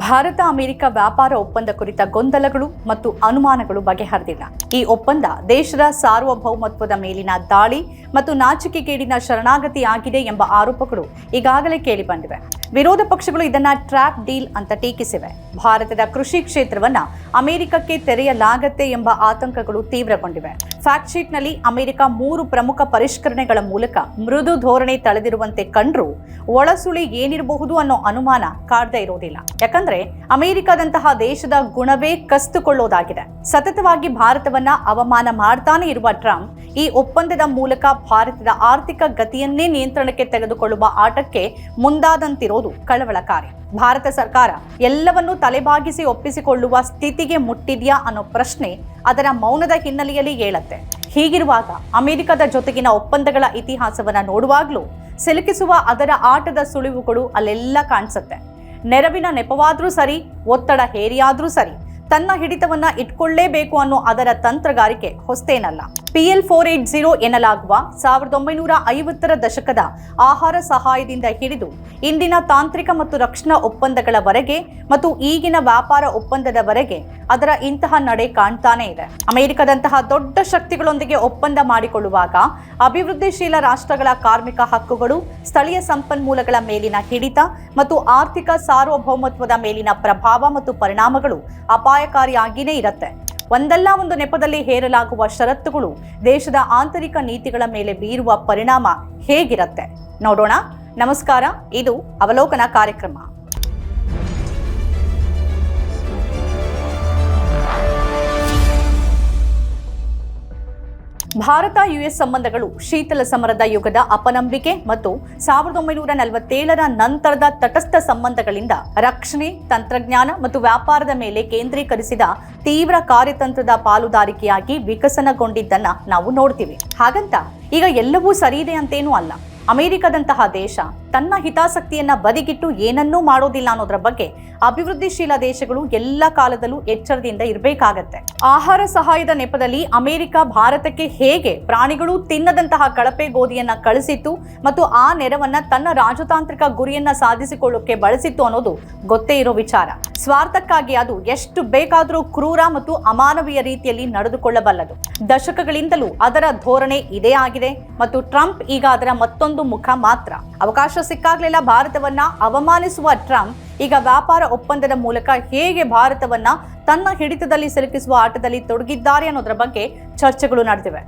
Bharat America ವ್ಯಾಪಾರ ಒಪ್ಪಂದ ಕುರಿತ ಗೊಂದಲಗಳು ಮತ್ತು ಅನುಮಾನಗಳು ಬಗೆಹರಿದಿಲ್ಲ. ಈ ಒಪ್ಪಂದ ದೇಶದ ಸಾರ್ವಭೌಮತ್ವದ ಮೇಲಿನ ದಾಳಿ ಮತ್ತು ನಾಚಿಕೆಗೇಡಿನ ಶರಣಾಗತಿಯಾಗಿದೆ ಎಂಬ ಆರೋಪಗಳು ಈಗಾಗಲೇ ಕೇಳಿಬಂದಿವೆ. ವಿರೋಧ ಪಕ್ಷಗಳು ಇದನ್ನ ಟ್ರ್ಯಾಪ್ ಡೀಲ್ ಅಂತ ಟೀಕಿಸಿವೆ. ಭಾರತದ ಕೃಷಿ ಕ್ಷೇತ್ರವನ್ನ ಅಮೆರಿಕಕ್ಕೆ ತೆರೆಯಲಾಗತ್ತೆ ಎಂಬ ಆತಂಕಗಳು ತೀವ್ರಗೊಂಡಿವೆ. ಫ್ಯಾಕ್ಟ್ ಶೀಟ್ನಲ್ಲಿ ಅಮೆರಿಕ ಮೂರು ಪ್ರಮುಖ ಪರಿಷ್ಕರಣೆಗಳ ಮೂಲಕ ಮೃದು ಧೋರಣೆ ತಳೆದಿರುವಂತೆ ಕಂಡ್ರೂ ಒಳಸುಳಿ ಏನಿರಬಹುದು ಅನ್ನೋ ಅನುಮಾನ ಕಾಡ್ದೇ ಇರೋದಿಲ್ಲ. ಯಾಕಂದ್ರೆ ಅಮೆರಿಕದಂತಹ ದೇಶದ ಗುಣವೇ ಕಸ್ತುಕೊಳ್ಳೋದಾಗಿದೆ. ಸತತವಾಗಿ ಭಾರತವನ್ನ ಅವಮಾನ ಮಾಡ್ತಾನೆ ಇರುವ ಟ್ರಂಪ್ ಈ ಒಪ್ಪಂದದ ಮೂಲಕ ಭಾರತದ ಆರ್ಥಿಕ ಗತಿಯನ್ನೇ ನಿಯಂತ್ರಣಕ್ಕೆ ತೆಗೆದುಕೊಳ್ಳುವ ಆಟಕ್ಕೆ ಮುಂದಾದಂತಿರೋದು ಕಳವಳಕಾರಿ ಭಾರತ ಸರ್ಕಾರ ಎಲ್ಲವನ್ನೂ ತಲೆಬಾಗಿಸಿ ಒಪ್ಪಿಸಿಕೊಳ್ಳುವ ಸ್ಥಿತಿಗೆ ಮುಟ್ಟಿದ್ಯಾ ಅನ್ನೋ ಪ್ರಶ್ನೆ ಅದರ ಮೌನದ ಹಿನ್ನೆಲೆಯಲ್ಲಿ ಹೇಳತ್ತೆ ಹೀಗಿರುವಾಗ ಅಮೆರಿಕದ ಜೊತೆಗಿನ ಒಪ್ಪಂದಗಳ ಇತಿಹಾಸವನ್ನ ನೋಡುವಾಗ್ಲೂ ಸಿಲುಕಿಸುವ ಅದರ ಆಟದ ಸುಳಿವುಗಳು ಅಲ್ಲೆಲ್ಲ ಕಾಣಿಸುತ್ತೆ. ನೆರವಿನ ನೆಪವಾದ್ರೂ ಸರಿ, ಒತ್ತಡ ಹೇರಿಯಾದ್ರೂ ಸರಿ, ತನ್ನ ಹಿಡಿತವನ್ನ ಇಟ್ಕೊಳ್ಳೇಬೇಕು ಅನ್ನೋ ಅದರ ತಂತ್ರಗಾರಿಕೆ ಹೊಸ್ತೇನಲ್ಲ. ಪಿಎಲ್ ಫೋರ್ ಏಟ್ ಜೀರೋ ಎನ್ನಲಾಗುವ ಸಾವಿರದ ಒಂಬೈನೂರ ಐವತ್ತರ ದಶಕದ ಆಹಾರ ಸಹಾಯದಿಂದ ಹಿಡಿದು ಇಂದಿನ ತಾಂತ್ರಿಕ ಮತ್ತು ರಕ್ಷಣಾ ಒಪ್ಪಂದಗಳವರೆಗೆ ಮತ್ತು ಈಗಿನ ವ್ಯಾಪಾರ ಒಪ್ಪಂದದವರೆಗೆ ಅದರ ಇಂತಹ ನಡೆ ಕಾಣ್ತಾನೇ ಇದೆ. ಅಮೆರಿಕದಂತಹ ದೊಡ್ಡ ಶಕ್ತಿಗಳೊಂದಿಗೆ ಒಪ್ಪಂದ ಮಾಡಿಕೊಳ್ಳುವಾಗ ಅಭಿವೃದ್ಧಿಶೀಲ ರಾಷ್ಟ್ರಗಳ ಕಾರ್ಮಿಕ ಹಕ್ಕುಗಳು ಸ್ಥಳೀಯ ಸಂಪನ್ಮೂಲಗಳ ಮೇಲಿನ ಹಿಡಿತ ಮತ್ತು ಆರ್ಥಿಕ ಸಾರ್ವಭೌಮತ್ವದ ಮೇಲಿನ ಪ್ರಭಾವ ಮತ್ತು ಪರಿಣಾಮಗಳು ಅಪಾಯಕಾರಿಯಾಗಿಯೇ ಇರುತ್ತೆ. ಒಂದಲ್ಲ ಒಂದು ನೆಪದಲ್ಲಿ ಹೇರಲಾಗುವ ಷರತ್ತುಗಳು ದೇಶದ ಆಂತರಿಕ ನೀತಿಗಳ ಮೇಲೆ ಬೀರುವ ಪರಿಣಾಮ ಹೇಗಿರುತ್ತೆ? ನೋಡೋಣ. ನಮಸ್ಕಾರ. ಇದು ಅವಲೋಕನ ಕಾರ್ಯಕ್ರಮ. ಭಾರತ, ಯುಎಸ್ ಸಂಬಂಧಗಳು ಶೀತಲ ಸಮರದ ಯುಗದ ಅಪನಂಬಿಕೆ ಮತ್ತು ಸಾವಿರದ ಒಂಬೈನೂರ ನಲವತ್ತೇಳರ ನಂತರದ ತಟಸ್ಥ ಸಂಬಂಧಗಳಿಂದ ರಕ್ಷಣೆ, ತಂತ್ರಜ್ಞಾನ ಮತ್ತು ವ್ಯಾಪಾರದ ಮೇಲೆ ಕೇಂದ್ರೀಕರಿಸಿದ ತೀವ್ರ ಕಾರ್ಯತಂತ್ರದ ಪಾಲುದಾರಿಕೆಯಾಗಿ ವಿಕಸನಗೊಂಡಿದ್ದನ್ನ ನಾವು ನೋಡ್ತೀವಿ. ಹಾಗಂತ ಈಗ ಎಲ್ಲವೂ ಸರಿ ಇದೆ ಅಂತೇನೂ ಅಲ್ಲ. ಅಮೆರಿಕದಂತಹ ದೇಶ ತನ್ನ ಹಿತಾಸಕ್ತಿಯನ್ನ ಬದಿಗಿಟ್ಟು ಏನನ್ನೂ ಮಾಡೋದಿಲ್ಲ ಅನ್ನೋದ್ರ ಬಗ್ಗೆ ಅಭಿವೃದ್ಧಿಶೀಲ ದೇಶಗಳು ಎಲ್ಲ ಕಾಲದಲ್ಲೂ ಎಚ್ಚರದಿಂದ ಇರಬೇಕಾಗತ್ತೆ. ಆಹಾರ ಸಹಾಯದ ನೆಪದಲ್ಲಿ ಅಮೆರಿಕ ಭಾರತಕ್ಕೆ ಹೇಗೆ ಪ್ರಾಣಿಗಳು ತಿನ್ನದಂತಹ ಕಳಪೆ ಗೋಧಿಯನ್ನ ಕಳಿಸಿತ್ತು ಮತ್ತು ಆ ನೆರವನ್ನ ತನ್ನ ರಾಜತಾಂತ್ರಿಕ ಗುರಿಯನ್ನ ಸಾಧಿಸಿಕೊಳ್ಳೋಕೆ ಬಳಸಿತ್ತು ಅನ್ನೋದು ಗೊತ್ತೇ ಇರೋ ವಿಚಾರ. ಸ್ವಾರ್ಥಕ್ಕಾಗಿ ಅದು ಎಷ್ಟು ಬೇಕಾದರೂ ಕ್ರೂರ ಮತ್ತು ಅಮಾನವೀಯ ರೀತಿಯಲ್ಲಿ ನಡೆದುಕೊಳ್ಳಬಲ್ಲದು. ದಶಕಗಳಿಂದಲೂ ಅದರ ಧೋರಣೆ ಇದೇ ಆಗಿದೆ ಮತ್ತು ಟ್ರಂಪ್ ಈಗ ಅದರ ಮತ್ತೊಂದು ಮುಖ ಮಾತ್ರ. ಅವಕಾಶ ಸಿಕ್ಕಾಗ್ಲೆಲ್ಲ. ಭಾರತವನ್ನ ಅವಮಾನಿಸುವ ಟ್ರಂಪ್ ಈಗ ವ್ಯಾಪಾರ ಒಪ್ಪಂದದ ಮೂಲಕ ಹೇಗೆ ಭಾರತವನ್ನ ತನ್ನ ಹಿಡಿತದಲ್ಲಿ ಸಿಲುಕಿಸುವ ಆಟದಲ್ಲಿ ತೊಡಗಿದ್ದಾರೆ ಅನ್ನೋದರ ಬಗ್ಗೆ ಚರ್ಚೆಗಳು ನಡೆದಿವೆ.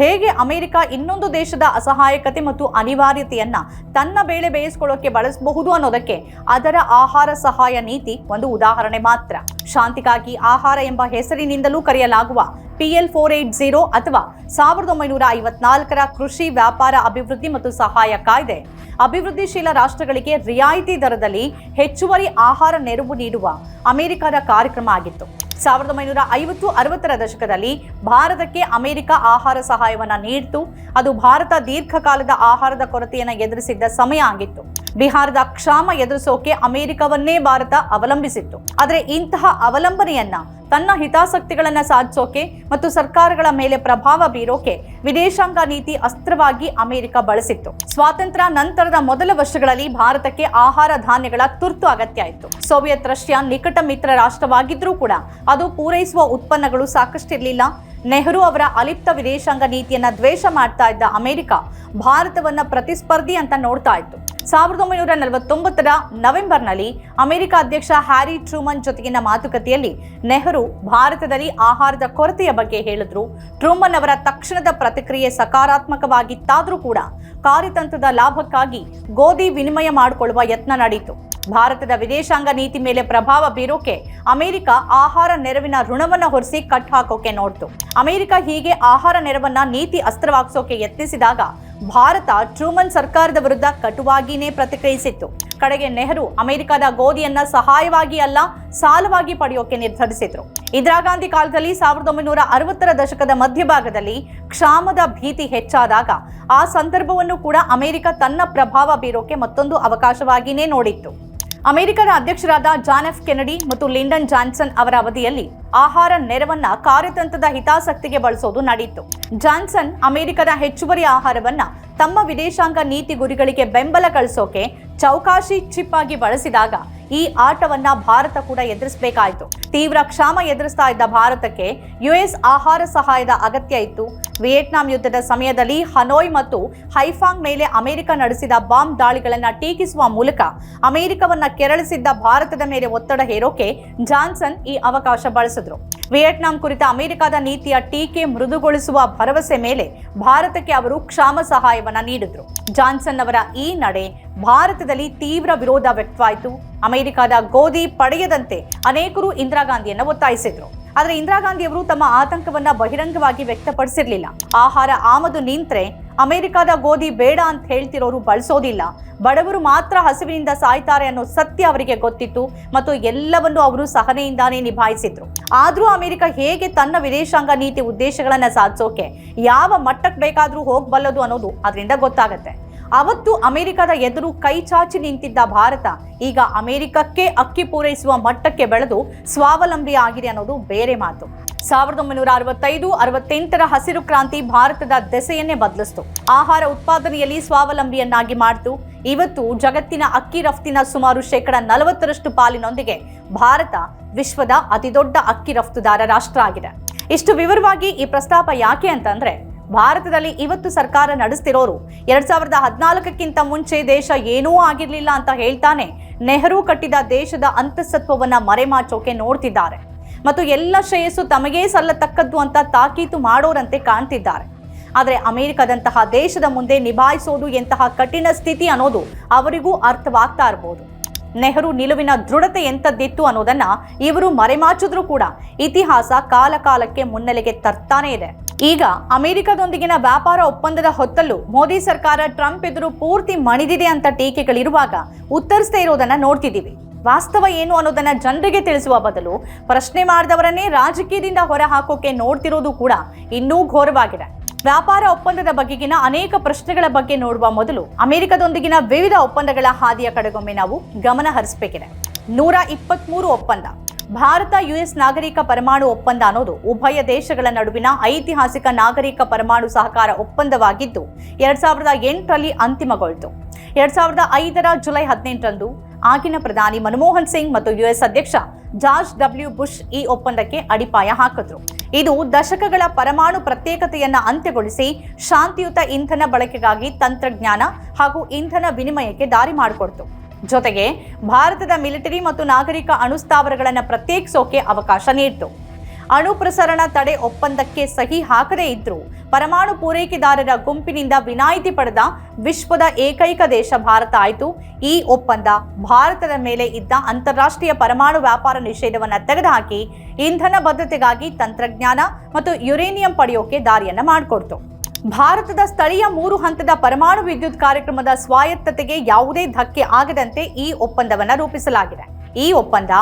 ಹೇಗೆ ಅಮೆರಿಕ ಇನ್ನೊಂದು ದೇಶದ ಅಸಹಾಯಕತೆ ಮತ್ತು ಅನಿವಾರ್ಯತೆಯನ್ನ ತನ್ನ ಬೇಳೆ ಬೇಯಿಸ್ಕೊಳ್ಳೋಕೆ ಬಳಸಬಹುದು ಅನ್ನೋದಕ್ಕೆ ಅದರ ಆಹಾರ ಸಹಾಯ ನೀತಿ ಒಂದು ಉದಾಹರಣೆ ಮಾತ್ರ. ಶಾಂತಿಗಾಗಿ ಆಹಾರ ಎಂಬ ಹೆಸರಿನಿಂದಲೂ ಕರೆಯಲಾಗುವ ಪಿಎಲ್ ಫೋರ್ ಏಟ್ ಜೀರೋ ಅಥವಾ ಸಾವಿರದ ಒಂಬೈನೂರ ಐವತ್ನಾಲ್ಕರ ಕೃಷಿ ವ್ಯಾಪಾರ ಅಭಿವೃದ್ಧಿ ಮತ್ತು ಸಹಾಯ ಕಾಯ್ದೆ. ಅಭಿವೃದ್ಧಿಶೀಲ ರಾಷ್ಟ್ರಗಳಿಗೆ ರಿಯಾಯಿತಿ ದರದಲ್ಲಿ ಹೆಚ್ಚುವರಿ ಆಹಾರ ನೆರವು ನೀಡುವ ಅಮೆರಿಕದ ಕಾರ್ಯಕ್ರಮ ಆಗಿತ್ತು. ಸಾವಿರದ ಒಂಬೈನೂರ ಐವತ್ತು ಅರವತ್ತರ ದಶಕದಲ್ಲಿ ಭಾರತಕ್ಕೆ ಅಮೆರಿಕ ಆಹಾರ ಸಹಾಯವನ್ನು ನೀಡಿತು. ಅದು ಭಾರತ ದೀರ್ಘಕಾಲದ ಆಹಾರದ ಕೊರತೆಯನ್ನು ಎದುರಿಸಿದ್ದ ಸಮಯ ಆಗಿತ್ತು. ಬಿಹಾರದ ಕ್ಷಾಮ ಎದುರಿಸೋಕೆ ಅಮೆರಿಕವನ್ನೇ ಭಾರತ ಅವಲಂಬಿಸಿತ್ತು. ಆದರೆ ಇಂತಹ ಅವಲಂಬನೆಯನ್ನ ತನ್ನ ಹಿತಾಸಕ್ತಿಗಳನ್ನು ಸಾಧಿಸೋಕೆ ಮತ್ತು ಸರ್ಕಾರಗಳ ಮೇಲೆ ಪ್ರಭಾವ ಬೀರೋಕೆ ವಿದೇಶಾಂಗ ನೀತಿ ಅಸ್ತ್ರವಾಗಿ ಅಮೆರಿಕ ಬಳಸಿತ್ತು. ಸ್ವಾತಂತ್ರ್ಯ ನಂತರದ ಮೊದಲ ವರ್ಷಗಳಲ್ಲಿ ಭಾರತಕ್ಕೆ ಆಹಾರ ಧಾನ್ಯಗಳ ತುರ್ತು ಅಗತ್ಯ ಇತ್ತು. ಸೋವಿಯತ್ ರಷ್ಯಾ ನಿಕಟ ಮಿತ್ರ ರಾಷ್ಟ್ರವಾಗಿದ್ರೂ ಕೂಡ ಅದು ಪೂರೈಸುವ ಉತ್ಪನ್ನಗಳು ಸಾಕಷ್ಟಿರಲಿಲ್ಲ. ನೆಹರು ಅವರ ಅಲಿಪ್ತ ವಿದೇಶಾಂಗ ನೀತಿಯನ್ನ ದ್ವೇಷ ಮಾಡ್ತಾ ಇದ್ದ ಅಮೆರಿಕ ಭಾರತವನ್ನ ಪ್ರತಿಸ್ಪರ್ಧಿ ಅಂತ ನೋಡ್ತಾ ಇತ್ತು. ಸಾವಿರದ ಒಂಬೈನೂರ ನಲವತ್ತೊಂಬತ್ತರ ನವೆಂಬರ್ನಲ್ಲಿ ಅಮೆರಿಕ ಅಧ್ಯಕ್ಷ ಹ್ಯಾರಿ ಟ್ರೂಮನ್ ಜೊತೆಗಿನ ಮಾತುಕತೆಯಲ್ಲಿ ನೆಹರು ಭಾರತದಲ್ಲಿ ಆಹಾರದ ಕೊರತೆಯ ಬಗ್ಗೆ ಹೇಳಿದ್ರು. ಟ್ರೂಮನ್ ಅವರ ತಕ್ಷಣದ ಪ್ರತಿಕ್ರಿಯೆ ಸಕಾರಾತ್ಮಕವಾಗಿತ್ತಾದರೂ ಕೂಡ ಕಾರ್ಯತಂತ್ರದ ಲಾಭಕ್ಕಾಗಿ ಗೋಧಿ ವಿನಿಮಯ ಮಾಡಿಕೊಳ್ಳುವ ಯತ್ನ ನಡೆಯಿತು. ಭಾರತದ ವಿದೇಶಾಂಗ ನೀತಿ ಮೇಲೆ ಪ್ರಭಾವ ಬೀರೋಕೆ ಅಮೆರಿಕ ಆಹಾರ ನೆರವಿನ ಋಣವನ್ನ ಹೊರಿಸಿ ಕಟ್ ಹಾಕೋಕೆ ನೋಡ್ತು. ಅಮೆರಿಕ ಹೀಗೆ ಆಹಾರ ನೆರವನ್ನ ನೀತಿ ಅಸ್ತ್ರವಾಗಿಸೋಕೆ ಯತ್ನಿಸಿದಾಗ ಭಾರತ ಟ್ರೂಮನ್ ಸರ್ಕಾರದ ವಿರುದ್ಧ ಕಟುವಾಗಿಯೇ ಪ್ರತಿಕ್ರಿಯಿಸಿತ್ತು. ಕಡೆಗೆ ನೆಹರು ಅಮೆರಿಕದ ಗೋಧಿಯನ್ನ ಸಹಾಯವಾಗಿ ಅಲ್ಲ, ಸಾಲವಾಗಿ ಪಡೆಯೋಕೆ ನಿರ್ಧರಿಸಿದ್ರು. ಇಂದಿರಾ ಗಾಂಧಿ ಕಾಲದಲ್ಲಿ ಸಾವಿರದ ಒಂಬೈನೂರ ಅರವತ್ತರ ದಶಕದ ಮಧ್ಯಭಾಗದಲ್ಲಿ ಕ್ಷಾಮದ ಭೀತಿ ಹೆಚ್ಚಾದಾಗ ಆ ಸಂದರ್ಭವನ್ನು ಕೂಡ ಅಮೆರಿಕ ತನ್ನ ಪ್ರಭಾವ ಬೀರೋಕೆ ಮತ್ತೊಂದು ಅವಕಾಶವಾಗಿಯೇ ನೋಡಿತ್ತು. ಅಮೆರಿಕದ ಅಧ್ಯಕ್ಷರಾದ ಜಾನ್ ಎಫ್ ಕೆನಡಿ ಮತ್ತು ಲಿಂಡನ್ ಜಾನ್ಸನ್ ಅವರ ಅವಧಿಯಲ್ಲಿ ಆಹಾರ ನೆರವನ್ನ ಕಾರ್ಯತಂತ್ರದ ಹಿತಾಸಕ್ತಿಗೆ ಬಳಸೋದು ನಡೆಯಿತು. ಜಾನ್ಸನ್ ಅಮೆರಿಕದ ಹೆಚ್ಚುವರಿ ಆಹಾರವನ್ನ ತಮ್ಮ ವಿದೇಶಾಂಗ ನೀತಿ ಗುರಿಗಳಿಗೆ ಬೆಂಬಲ ಕಳಿಸೋಕೆ ಚೌಕಾಶಿ ಚಿಪ್ ಆಗಿ ಬಳಸಿದಾಗ ಈ ಆಟವನ್ನ ಭಾರತ ಕೂಡ ಎದುರಿಸಬೇಕಾಯಿತು. ತೀವ್ರ ಕ್ಷಾಮ ಎದುರಿಸ್ತಾ ಇದ್ದ ಭಾರತಕ್ಕೆ ಯುಎಸ್ ಆಹಾರ ಸಹಾಯದ ಅಗತ್ಯ ಇತ್ತು. ವಿಯೆಟ್ನಾಂ ಯುದ್ಧದ ಸಮಯದಲ್ಲಿ ಹನೋಯ್ ಮತ್ತು ಹೈಫಾಂಗ್ ಮೇಲೆ ಅಮೆರಿಕ ನಡೆಸಿದ ಬಾಂಬ್ ದಾಳಿಗಳನ್ನು ಟೀಕಿಸುವ ಮೂಲಕ ಅಮೆರಿಕವನ್ನ ಕೆರಳಿಸಿದ್ದ ಭಾರತದ ಮೇಲೆ ಒತ್ತಡ ಹೇರೋಕೆ ಜಾನ್ಸನ್ ಈ ಅವಕಾಶ ಬಳಸಿದ್ರು. ವಿಯೆಟ್ನಾಂ ಕುರಿತ ಅಮೆರಿಕದ ನೀತಿಯ ಟೀಕೆ ಮೃದುಗೊಳಿಸುವ ಭರವಸೆ ಮೇಲೆ ಭಾರತಕ್ಕೆ ಅವರು ಕ್ಷಾಮ ಸಹಾಯವನ್ನ ನೀಡಿದ್ರು. ಜಾನ್ಸನ್ ಅವರ ಈ ನಡೆ ಭಾರತದಲ್ಲಿ ತೀವ್ರ ವಿರೋಧ ವ್ಯಕ್ತವಾಯಿತು. ಅಮೆರಿಕದ ಗೋಧಿ ಪಡೆಯದಂತೆ ಅನೇಕರು ಇಂದಿರಾ ಗಾಂಧಿಯನ್ನು ಒತ್ತಾಯಿಸಿದ್ರು. ಆದರೆ ಇಂದಿರಾ ಗಾಂಧಿಯವರು ತಮ್ಮ ಆತಂಕವನ್ನ ಬಹಿರಂಗವಾಗಿ ವ್ಯಕ್ತಪಡಿಸಿರಲಿಲ್ಲ. ಆಹಾರ ಆಮದು ನಿಂತ್ರೆ ಅಮೆರಿಕದ ಗೋಧಿ ಬೇಡ ಅಂತ ಹೇಳ್ತಿರೋರು ಬಳಸೋದಿಲ್ಲ. ಬಡವರು ಮಾತ್ರ ಹಸಿವಿನಿಂದ ಸಾಯ್ತಾರೆ ಅನ್ನೋ ಸತ್ಯ ಅವರಿಗೆ ಗೊತ್ತಿತ್ತು ಮತ್ತು ಎಲ್ಲವನ್ನು ಅವರು ಸಹನೆಯಿಂದಾನೇ ನಿಭಾಯಿಸಿದ್ರು. ಆದರೂ ಅಮೆರಿಕ ಹೇಗೆ ತನ್ನ ವಿದೇಶಾಂಗ ನೀತಿ ಉದ್ದೇಶಗಳನ್ನು ಸಾಧಿಸೋಕೆ ಯಾವ ಮಟ್ಟಕ್ಕೆ ಬೇಕಾದರೂ ಹೋಗಬಲ್ಲದು ಅನ್ನೋದು ಅದರಿಂದ ಗೊತ್ತಾಗತ್ತೆ. ಅವತ್ತು ಅಮೆರಿಕದ ಎದುರು ಕೈ ಚಾಚಿ ನಿಂತಿದ್ದ ಭಾರತ ಈಗ ಅಮೆರಿಕಕ್ಕೆ ಅಕ್ಕಿ ಪೂರೈಸುವ ಮಟ್ಟಕ್ಕೆ ಬೆಳೆದು ಸ್ವಾವಲಂಬಿ ಆಗಿದೆ ಅನ್ನೋದು ಬೇರೆ ಮಾತು. ಸಾವಿರದ ಒಂಬೈನೂರ ಅರವತ್ತೈದು, ಅರವತ್ತೆಂಟರ ಹಸಿರು ಕ್ರಾಂತಿ ಭಾರತದ ದೆಸೆಯನ್ನೇ ಬದಲಿಸ್ತು. ಆಹಾರ ಉತ್ಪಾದನೆಯಲ್ಲಿ ಸ್ವಾವಲಂಬಿಯನ್ನಾಗಿ ಮಾಡಿತು. ಇವತ್ತು ಜಗತ್ತಿನ ಅಕ್ಕಿ ರಫ್ತಿನ ಸುಮಾರು ಶೇಕಡ ನಲವತ್ತರಷ್ಟು ಪಾಲಿನೊಂದಿಗೆ ಭಾರತ ವಿಶ್ವದ ಅತಿದೊಡ್ಡ ಅಕ್ಕಿ ರಫ್ತುದಾರ ರಾಷ್ಟ್ರ ಆಗಿದೆ. ಇಷ್ಟು ವಿವರವಾಗಿ ಈ ಪ್ರಸ್ತಾಪ ಯಾಕೆ ಅಂತಂದ್ರೆ ಭಾರತದಲ್ಲಿ ಇವತ್ತು ಸರ್ಕಾರ ನಡೆಸ್ತಿರೋರು ಎರಡ್ ಸಾವಿರದ ಹದಿನಾಲ್ಕಕ್ಕಿಂತ ಮುಂಚೆ ದೇಶ ಏನೂ ಆಗಿರ್ಲಿಲ್ಲ ಅಂತ ಹೇಳ್ತಾನೆ ನೆಹರು ಕಟ್ಟಿದ ದೇಶದ ಅಂತಸತ್ವವನ್ನ ಮರೆಮಾಚೋಕೆ ನೋಡ್ತಿದ್ದಾರೆ. ಮತ್ತು ಎಲ್ಲ ಶ್ರೇಯಸ್ಸು ತಮಗೇ ಸಲ್ಲತಕ್ಕದ್ದು ಅಂತ ತಾಕೀತು ಮಾಡೋರಂತೆ ಕಾಣ್ತಿದ್ದಾರೆ. ಆದರೆ ಅಮೆರಿಕದಂತಹ ದೇಶದ ಮುಂದೆ ನಿಭಾಯಿಸೋದು ಎಂತಹ ಕಠಿಣ ಸ್ಥಿತಿ ಅನ್ನೋದು ಅವರಿಗೂ ಅರ್ಥವಾಗ್ತಾ ಇರ್ಬೋದು. ನೆಹರು ನಿಲುವಿನ ದೃಢತೆ ಎಂಥದ್ದಿತ್ತು ಅನ್ನೋದನ್ನ ಇವರು ಮರೆಮಾಚಿದ್ರು ಕೂಡ ಇತಿಹಾಸ ಕಾಲಕಾಲಕ್ಕೆ ಮುನ್ನೆಲೆಗೆ ತರ್ತಾನೆ ಇದೆ. ಈಗ ಅಮೆರಿಕದೊಂದಿಗಿನ ವ್ಯಾಪಾರ ಒಪ್ಪಂದದ ಹೊತ್ತಲ್ಲೂ ಮೋದಿ ಸರ್ಕಾರ ಟ್ರಂಪ್ ಎದುರು ಪೂರ್ತಿ ಮಣಿದಿದೆ ಅಂತ ಟೀಕೆಗಳಿರುವಾಗ ಉತ್ತರಿಸದೇ ಇರೋದನ್ನ ನೋಡ್ತಿದ್ದೀವಿ. ವಾಸ್ತವ ಏನು ಅನ್ನೋದನ್ನ ಜನರಿಗೆ ತಿಳಿಸುವ ಬದಲು ಪ್ರಶ್ನೆ ಮಾಡಿದವರನ್ನೇ ರಾಜಕೀಯದಿಂದ ಹೊರಹಾಕೋಕೆ ನೋಡ್ತಿರೋದು ಕೂಡ ಇನ್ನೂ ಘೋರವಾಗಿದೆ. ವ್ಯಾಪಾರ ಒಪ್ಪಂದದ ಬಗೆಗಿನ ಅನೇಕ ಪ್ರಶ್ನೆಗಳ ಬಗ್ಗೆ ನೋಡುವ ಮೊದಲು ಅಮೆರಿಕದೊಂದಿಗಿನ ವಿವಿಧ ಒಪ್ಪಂದಗಳ ಹಾದಿಯ ಕಡೆಗೊಮ್ಮೆ ನಾವು ಗಮನ ಹರಿಸಬೇಕಿದೆ. ನೂರ ಇಪ್ಪತ್ತ್ಮೂರು ಒಪ್ಪಂದ. ಭಾರತ ಯುಎಸ್ ನಾಗರಿಕ ಪರಮಾಣು ಒಪ್ಪಂದ ಅನ್ನೋದು ಉಭಯ ದೇಶಗಳ ನಡುವಿನ ಐತಿಹಾಸಿಕ ನಾಗರಿಕ ಪರಮಾಣು ಸಹಕಾರ ಒಪ್ಪಂದವಾಗಿದ್ದು, ಎರಡ್ ಸಾವಿರದ ಎಂಟರಲ್ಲಿ ಅಂತಿಮಗೊಳ್ತು. ಎರಡ್ ಸಾವಿರದ ಐದರ ಜುಲೈ ಹದಿನೆಂಟರಂದು ಆಗಿನ ಪ್ರಧಾನಿ ಮನಮೋಹನ್ ಸಿಂಗ್ ಮತ್ತು ಯುಎಸ್ ಅಧ್ಯಕ್ಷ ಜಾರ್ಜ್ ಡಬ್ಲ್ಯೂ ಬುಷ್ ಈ ಒಪ್ಪಂದಕ್ಕೆ ಅಡಿಪಾಯ ಹಾಕಿದ್ರು. ಇದು ದಶಕಗಳ ಪರಮಾಣು ಪ್ರತ್ಯೇಕತೆಯನ್ನ ಅಂತ್ಯಗೊಳಿಸಿ ಶಾಂತಿಯುತ ಇಂಧನ ಬಳಕೆಗಾಗಿ ತಂತ್ರಜ್ಞಾನ ಹಾಗೂ ಇಂಧನ ವಿನಿಮಯಕ್ಕೆ ದಾರಿ ಮಾಡಿಕೊಡ್ತು. ಜೊತೆಗೆ ಭಾರತದ ಮಿಲಿಟರಿ ಮತ್ತು ನಾಗರಿಕ ಅಣುಸ್ಥಾವರಗಳನ್ನು ಪ್ರತ್ಯೇಕಿಸೋಕೆ ಅವಕಾಶ ನೀಡಿತು. ಅಣು ಪ್ರಸರಣ ತಡೆ ಒಪ್ಪಂದಕ್ಕೆ ಸಹಿ ಹಾಕದೇ ಇದ್ದರೂ ಪರಮಾಣು ಪೂರೈಕೆದಾರರ ಗುಂಪಿನಿಂದ ವಿನಾಯಿತಿ ಪಡೆದ ವಿಶ್ವದ ಏಕೈಕ ದೇಶ ಭಾರತ ಆಯಿತು. ಈ ಒಪ್ಪಂದ ಭಾರತದ ಮೇಲೆ ಇದ್ದ ಅಂತಾರಾಷ್ಟ್ರೀಯ ಪರಮಾಣು ವ್ಯಾಪಾರ ನಿಷೇಧವನ್ನು ತೆಗೆದುಹಾಕಿ ಇಂಧನ ಭದ್ರತೆಗಾಗಿ ತಂತ್ರಜ್ಞಾನ ಮತ್ತು ಯುರೇನಿಯಂ ಪಡೆಯೋಕೆ ದಾರಿಯನ್ನು ಮಾಡಿಕೊಡ್ತು. ಭಾರತದ ಸ್ಥಳೀಯ ಮೂರು ಹಂತದ ಪರಮಾಣು ವಿದ್ಯುತ್ ಕಾರ್ಯಕ್ರಮದ ಸ್ವಾಯತ್ತತೆಗೆ ಯಾವುದೇ ಧಕ್ಕೆ ಆಗದಂತೆ ಈ ಒಪ್ಪಂದವನ್ನ ರೂಪಿಸಲಾಗಿದೆ. ಈ ಒಪ್ಪಂದ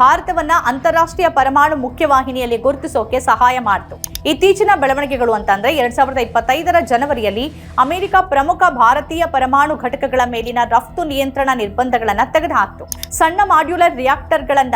ಭಾರತವನ್ನ ಅಂತಾರಾಷ್ಟ್ರೀಯ ಪರಮಾಣು ಮುಖ್ಯವಾಹಿನಿಯಲ್ಲಿ ಗುರುತಿಸೋಕೆ ಸಹಾಯ ಮಾಡಿತು. ಇತ್ತೀಚಿನ ಬೆಳವಣಿಗೆಗಳು ಅಂತಂದ್ರೆ ಎರಡ್ ಸಾವಿರದ ಇಪ್ಪತ್ತೈದರ ಜನವರಿಯಲ್ಲಿ ಅಮೆರಿಕ ಪ್ರಮುಖ ಭಾರತೀಯ ಪರಮಾಣು ಘಟಕಗಳ ಮೇಲಿನ ರಫ್ತು ನಿಯಂತ್ರಣ ನಿರ್ಬಂಧಗಳನ್ನ ತೆಗೆದುಹಾಕ್ತು. ಸಣ್ಣ ಮಾಡ್ಯುಲರ್ ರಿಯಾಕ್ಟರ್ಗಳನ್ನ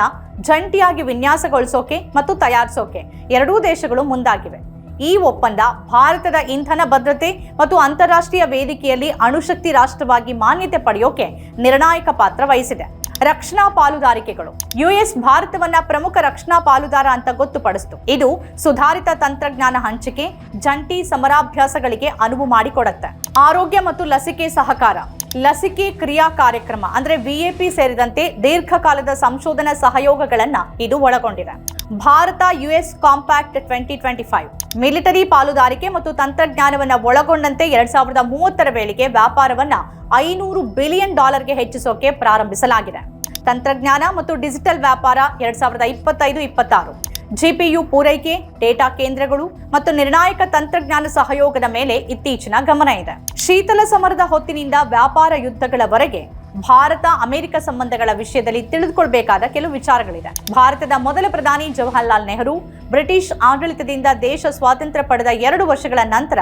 ಜಂಟಿಯಾಗಿ ವಿನ್ಯಾಸಗೊಳಿಸೋಕೆ ಮತ್ತು ತಯಾರಿಸೋಕೆ ಎರಡೂ ದೇಶಗಳು ಮುಂದಾಗಿವೆ. ಈ ಒಪ್ಪಂದ ಭಾರತದ ಇಂಧನ ಭದ್ರತೆ ಮತ್ತು ಅಂತಾರಾಷ್ಟ್ರೀಯ ವೇದಿಕೆಯಲ್ಲಿ ಅಣುಶಕ್ತಿ ರಾಷ್ಟ್ರವಾಗಿ ಮಾನ್ಯತೆ ಪಡೆಯೋಕೆ ನಿರ್ಣಾಯಕ ಪಾತ್ರ ವಹಿಸಿದೆ. ರಕ್ಷಣಾ ಪಾಲುದಾರಿಕೆಗಳು. ಯುಎಸ್ ಭಾರತವನ್ನ ಪ್ರಮುಖ ರಕ್ಷಣಾ ಪಾಲುದಾರ ಅಂತ ಗೊತ್ತುಪಡಿಸಿತು. ಇದು ಸುಧಾರಿತ ತಂತ್ರಜ್ಞಾನ ಹಂಚಿಕೆ, ಜಂಟಿ ಸಮರಾಭ್ಯಾಸಗಳಿಗೆ ಅನುವು ಮಾಡಿಕೊಡುತ್ತೆ. ಆರೋಗ್ಯ ಮತ್ತು ಲಸಿಕೆ ಸಹಕಾರ. ಲಸಿಕೆ ಕ್ರಿಯಾ ಕಾರ್ಯಕ್ರಮ, ಅಂದ್ರೆ ವಿಎಪಿ ಸೇರಿದಂತೆ ದೀರ್ಘಕಾಲದ ಸಂಶೋಧನಾ ಸಹಯೋಗಗಳನ್ನ ಇದು ಒಳಗೊಂಡಿದೆ. Bharat US compact twenty twenty five. Military ಪಾಲುದಾರಿಕೆ ಮತ್ತು ತಂತ್ರಜ್ಞಾನವನ್ನು ಒಳಗೊಂಡಂತೆ ಎರಡ್ ಸಾವಿರದ ಮೂವತ್ತರ ವೇಳೆಗೆ ವ್ಯಾಪಾರವನ್ನ ಐನೂರು ಬಿಲಿಯನ್ ಡಾಲರ್ಗೆ ಹೆಚ್ಚಿಸೋಕೆ ಪ್ರಾರಂಭಿಸಲಾಗಿದೆ. ತಂತ್ರಜ್ಞಾನ ಮತ್ತು ಡಿಜಿಟಲ್ ವ್ಯಾಪಾರ ಎರಡ್ ಸಾವಿರದ ಇಪ್ಪತ್ತೈದು, ಇಪ್ಪತ್ತಾರು. ಜಿಪಿಯು ಪೂರೈಕೆ, ಡೇಟಾ ಕೇಂದ್ರಗಳು ಮತ್ತು ನಿರ್ಣಾಯಕ ತಂತ್ರಜ್ಞಾನ ಸಹಯೋಗದ ಮೇಲೆ ಇತ್ತೀಚಿನ ಗಮನ ಇದೆ. ಶೀತಲ ಸಮರದ ಹೊತ್ತಿನಿಂದ ವ್ಯಾಪಾರ ಯುದ್ಧಗಳವರೆಗೆ ಭಾರತ, ಅಮೆರಿಕ ಸಂಬಂಧಗಳ ವಿಷಯದಲ್ಲಿ ತಿಳಿದುಕೊಳ್ಬೇಕಾದ ಕೆಲವು ವಿಚಾರಗಳಿದೆ. ಭಾರತದ ಮೊದಲ ಪ್ರಧಾನಿ ಜವಾಹರ್ಲಾಲ್ ನೆಹರು, ಬ್ರಿಟಿಷ್ ಆಡಳಿತದಿಂದ ದೇಶ ಸ್ವಾತಂತ್ರ್ಯ ಪಡೆದ ಎರಡು ವರ್ಷಗಳ ನಂತರ